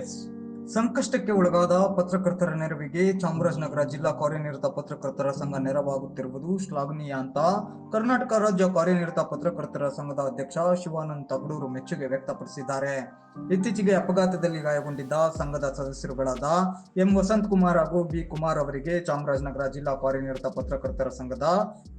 Yes. ಸಂಕಷ್ಟಕ್ಕೆ ಒಳಗಾದ ಪತ್ರಕರ್ತರ ನೆರವಿಗೆ ಚಾಮರಾಜನಗರ ಜಿಲ್ಲಾ ಕಾರ್ಯನಿರತ ಪತ್ರಕರ್ತರ ಸಂಘ ನೆರವಾಗುತ್ತಿರುವುದು ಶ್ಲಾಘನೀಯ ಅಂತ ಕರ್ನಾಟಕ ರಾಜ್ಯ ಕಾರ್ಯನಿರತ ಪತ್ರಕರ್ತರ ಸಂಘದ ಅಧ್ಯಕ್ಷ ಶಿವಾನಂದ್ ತಗಡೂರು ಮೆಚ್ಚುಗೆ ವ್ಯಕ್ತಪಡಿಸಿದ್ದಾರೆ. ಇತ್ತೀಚೆಗೆ ಅಪಘಾತದಲ್ಲಿ ಗಾಯಗೊಂಡಿದ್ದ ಸಂಘದ ಸದಸ್ಯರುಗಳಾದ ಎಂ ವಸಂತ್ ಕುಮಾರ್ ಹಾಗೂ ಬಿ ಕುಮಾರ್ ಅವರಿಗೆ ಚಾಮರಾಜನಗರ ಜಿಲ್ಲಾ ಕಾರ್ಯನಿರತ ಪತ್ರಕರ್ತರ ಸಂಘದ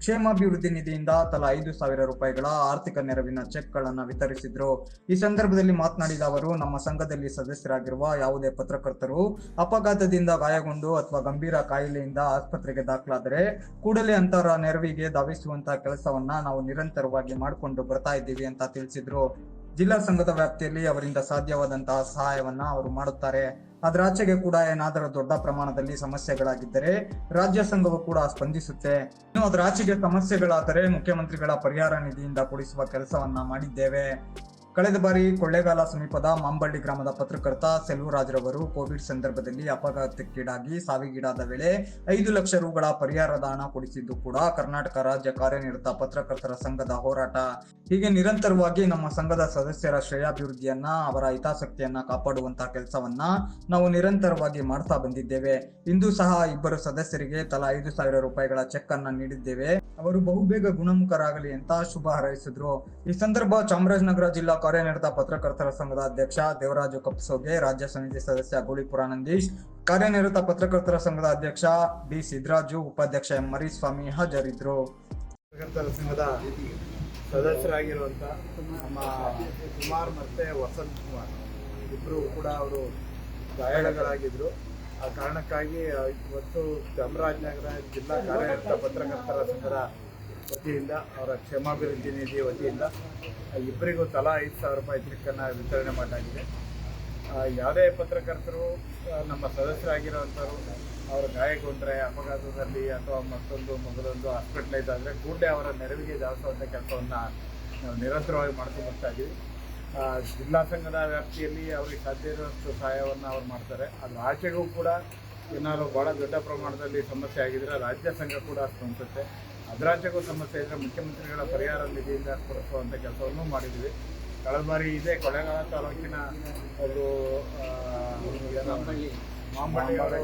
ಕ್ಷೇಮಾಭಿವೃದ್ಧಿ ನಿಧಿಯಿಂದ ತಲಾ ಐದು ಸಾವಿರ ರೂಪಾಯಿಗಳ ಆರ್ಥಿಕ ನೆರವಿನ ಚೆಕ್ಗಳನ್ನು ವಿತರಿಸಿದ್ರು. ಈ ಸಂದರ್ಭದಲ್ಲಿ ಮಾತನಾಡಿದ ಅವರು, ನಮ್ಮ ಸಂಘದಲ್ಲಿ ಸದಸ್ಯರಾಗಿರುವ ಯಾವುದೇ ಪತ್ರಕರ್ತರು ಅಪಘಾತದಿಂದ ಗಾಯಗೊಂಡು ಅಥವಾ ಗಂಭೀರ ಕಾಯಿಲೆಯಿಂದ ಆಸ್ಪತ್ರೆಗೆ ದಾಖಲಾದರೆ ಕೂಡಲೇ ಅಂತರ ನೆರವಿಗೆ ಧಾವಿಸುವಂತಹ ಕೆಲಸವನ್ನ ನಾವು ನಿರಂತರವಾಗಿ ಮಾಡಿಕೊಂಡು ಬರ್ತಾ ಇದ್ದೀವಿ ಅಂತ ತಿಳಿಸಿದ್ರು. ಜಿಲ್ಲಾ ಸಂಘದ ವ್ಯಾಪ್ತಿಯಲ್ಲಿ ಅವರಿಂದ ಸಾಧ್ಯವಾದಂತಹ ಸಹಾಯವನ್ನ ಅವರು ಮಾಡುತ್ತಾರೆ. ಅದರಾಚೆಗೆ ಕೂಡ ಏನಾದರೂ ದೊಡ್ಡ ಪ್ರಮಾಣದಲ್ಲಿ ಸಮಸ್ಯೆಗಳಾಗಿದ್ದರೆ ರಾಜ್ಯ ಸಂಘವು ಕೂಡ ಸ್ಪಂದಿಸುತ್ತೆ. ಇನ್ನು ಅದರಾಚೆಗೆ ಸಮಸ್ಯೆಗಳಾದರೆ ಮುಖ್ಯಮಂತ್ರಿಗಳ ಪರಿಹಾರ ನಿಧಿಯಿಂದ ಕೊಡಿಸುವ ಕೆಲಸವನ್ನ ಮಾಡಿದ್ದೇವೆ. ಕಳೆದ ಬಾರಿ ಕೊಳ್ಳೇಗಾಲ ಸಮೀಪದ ಮಾಂಬಳ್ಳಿ ಗ್ರಾಮದ ಪತ್ರಕರ್ತ ಸೆಲ್ವರಾಜ್ರವರು ಕೋವಿಡ್ ಸಂದರ್ಭದಲ್ಲಿ ಅಪಘಾತಕ್ಕೀಡಾಗಿ ಸಾವಿಗೀಡಾದ ವೇಳೆ ಐದು ಲಕ್ಷ ರುಗಳ ಪರಿಹಾರದ ಹಣ ಕೊಡಿಸಿದ್ದು ಕೂಡ ಕರ್ನಾಟಕ ರಾಜ್ಯ ಕಾರ್ಯನಿರತ ಪತ್ರಕರ್ತರ ಸಂಘದ ಹೋರಾಟ. ಹೀಗೆ ನಿರಂತರವಾಗಿ ನಮ್ಮ ಸಂಘದ ಸದಸ್ಯರ ಶ್ರೇಯಾಭಿವೃದ್ಧಿಯನ್ನ, ಅವರ ಹಿತಾಸಕ್ತಿಯನ್ನ ಕಾಪಾಡುವಂತಹ ಕೆಲಸವನ್ನ ನಾವು ನಿರಂತರವಾಗಿ ಮಾಡ್ತಾ ಬಂದಿದ್ದೇವೆ. ಇಂದು ಸಹ ಇಬ್ಬರು ಸದಸ್ಯರಿಗೆ ತಲಾ ಐದು ಸಾವಿರ ರೂಪಾಯಿಗಳ ಚೆಕ್ ಅನ್ನ ನೀಡಿದ್ದೇವೆ. ಅವರು ಬಹುಬೇಗ ಗುಣಮುಖರಾಗಲಿ ಅಂತ ಶುಭ ಹಾರೈಸಿದ್ರು. ಈ ಸಂದರ್ಭ ಚಾಮರಾಜನಗರ ಜಿಲ್ಲಾ ಕಾರ್ಯನಿರತ ಪತ್ರಕರ್ತರ ಸಂಘದ ಅಧ್ಯಕ್ಷ ದೇವರಾಜು ಕಪ್ಸೋಗೆ ರಾಜ್ಯ ಸಮಿತಿ ಸದಸ್ಯ ಗೋಳಿಪುರ ನಂದೀಶ್ ಕಾರ್ಯನಿರತ ಪತ್ರಕರ್ತರ ಸಂಘದ ಅಧ್ಯಕ್ಷ ಬಿ ಸಿದ್ದರಾಜು ಉಪಾಧ್ಯಕ್ಷ ಎಂ ಮರಿಸ್ವಾಮಿ ಹಾಜರಿದ್ರು. ಪತ್ರಕರ್ತರ ಸಂಘದ ಸದಸ್ಯರಾಗಿರುವಂಥ ನಮ್ಮ ಕುಮಾರ್ ಮತ್ತೆ ವಸಂತ್ ಕುಮಾರ್ ಇಬ್ಬರು ಕೂಡ ಅವರು ಗಾಯಾಳುಗಳಾಗಿದ್ದರು ಆ ಕಾರಣಕ್ಕಾಗಿ ಇವತ್ತು ಚಾಮರಾಜನಗರ ಜಿಲ್ಲಾ ಕಾರ್ಯನಿರತ ಪತ್ರಕರ್ತರ ಸಂಘದ ವತಿಯಿಂದ, ಅವರ ಕ್ಷೇಮಾಭಿವೃದ್ಧಿ ನಿಧಿ ವತಿಯಿಂದ ಇಬ್ಬರಿಗೂ ತಲಾ ಐದು ಸಾವಿರ ರೂಪಾಯಿ ಚೆಕ್ಕನ್ನು ವಿತರಣೆ ಮಾಡಲಾಗಿದೆ. ಯಾವುದೇ ಪತ್ರಕರ್ತರು ನಮ್ಮ ಸದಸ್ಯರಾಗಿರುವಂಥವ್ರು ಅವರು ಗಾಯಗೊಂಡ್ರೆ, ಅಪಘಾತದಲ್ಲಿ ಅಥವಾ ಮತ್ತೊಂದು ಮೊದಲೊಂದು ಹಾಸ್ಪಿಟ್ಲೈಸ್ ಆದರೆ ಕೂಡಲೇ ಅವರ ನೆರವಿಗೆ ಧಾವಿಸುವಂಥ ಕೆಲಸವನ್ನು ನಾವು ನಿರಂತರವಾಗಿ ಮಾಡ್ಕೊಂಡು ಬರ್ತಾ ಇದ್ದೀವಿ ಜಿಲ್ಲಾ ಸಂಘದ ವ್ಯಾಪ್ತಿಯಲ್ಲಿ ಅವ್ರಿಗೆ ಸಾಧ್ಯ ಇರುವಷ್ಟು ಸಹಾಯವನ್ನು ಅವ್ರು ಮಾಡ್ತಾರೆ. ಅದು ಆಚೆಗೂ ಕೂಡ ಏನಾದರೂ ಭಾಳ ದೊಡ್ಡ ಪ್ರಮಾಣದಲ್ಲಿ ಸಮಸ್ಯೆ ಆಗಿದ್ದರೆ ರಾಜ್ಯ ಸಂಘ ಕೂಡ ಸ್ಪಂದಿಸುತ್ತೆ. ಅದರಾಚೆಗೂ ಸಮಸ್ಯೆ ಇದ್ದರೆ ಮುಖ್ಯಮಂತ್ರಿಗಳ ಪರಿಹಾರ ನಿಧಿಯಿಂದ ಕೊಡಿಸುವಂಥ ಕೆಲಸವನ್ನು ಮಾಡಿದ್ವಿ. ಕಳೆದ ಬಾರಿ ಇದೇ ಕೊಳ್ಳೇಗಾಲ ತಾಲೂಕಿನ ಒಂದು ಮಾಂಬಳ್ಳಿ. ಅವರ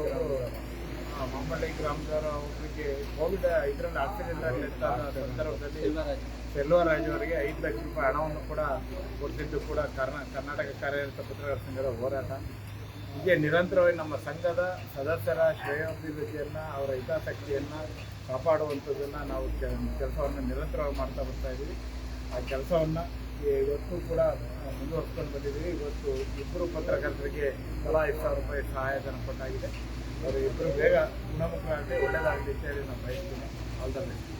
ಮಾಂಬಳ್ಳಿ ಗ್ರಾಮದವರ ಒಬ್ಬರಿಗೆ ಕೋವಿಡ್ ಇದರಲ್ಲಿ ಆಕ್ಸಿಡೆಂಟ್ ಡೆತ್ತಾದ ಸಂದರ್ಭದಲ್ಲಿ ಸೆಲ್ವರಾಜ್ ಅವರಿಗೆ ಐದು ಲಕ್ಷ ರೂಪಾಯಿ ಹಣವನ್ನು ಕೂಡ ಕೊಡ್ತಿದ್ದು ಕೂಡ ಕರ್ನಾ ಕರ್ನಾಟಕ ಕಾರ್ಯನಿರತ ಪತ್ರಕರ್ತರ ಸಂಘದ ಹೋರಾಟ. ಹೀಗೆ ನಿರಂತರವಾಗಿ ನಮ್ಮ ಸಂಘದ ಸದಸ್ಯರ ಶ್ರೇಯೋಭಿವೃದ್ಧಿಯನ್ನು, ಅವರ ಹಿತಾಸಕ್ತಿಯನ್ನು ಕಾಪಾಡುವಂಥದ್ದನ್ನು ನಾವು ಕೆಲಸವನ್ನು ನಿರಂತರವಾಗಿ ಮಾಡ್ತಾ ಬರ್ತಾ ಇದ್ದೀವಿ ಆ ಕೆಲಸವನ್ನು ಇವತ್ತು ಕೂಡ ಮುಂದುವರ್ಸ್ಕೊಂಡು ಬಂದಿದ್ದೀವಿ ಇವತ್ತು ಇಬ್ಬರು ಪತ್ರಕರ್ತರಿಗೆ ತಲಾ ಐದು ಸಾವಿರ ರೂಪಾಯಿ ಸಹಾಯಧನ ಕೊಟ್ಟಾಗಿದೆ. ಅವರು ಇಬ್ಬರು ಬೇಗ ಗುಣಮುಖರಾಗಲಿ ಒಳ್ಳೆಯದಾಗಲಿ ಅಂತೇಳಿ ನಾನು ಬಯಸ್ತೀನಿ. All the best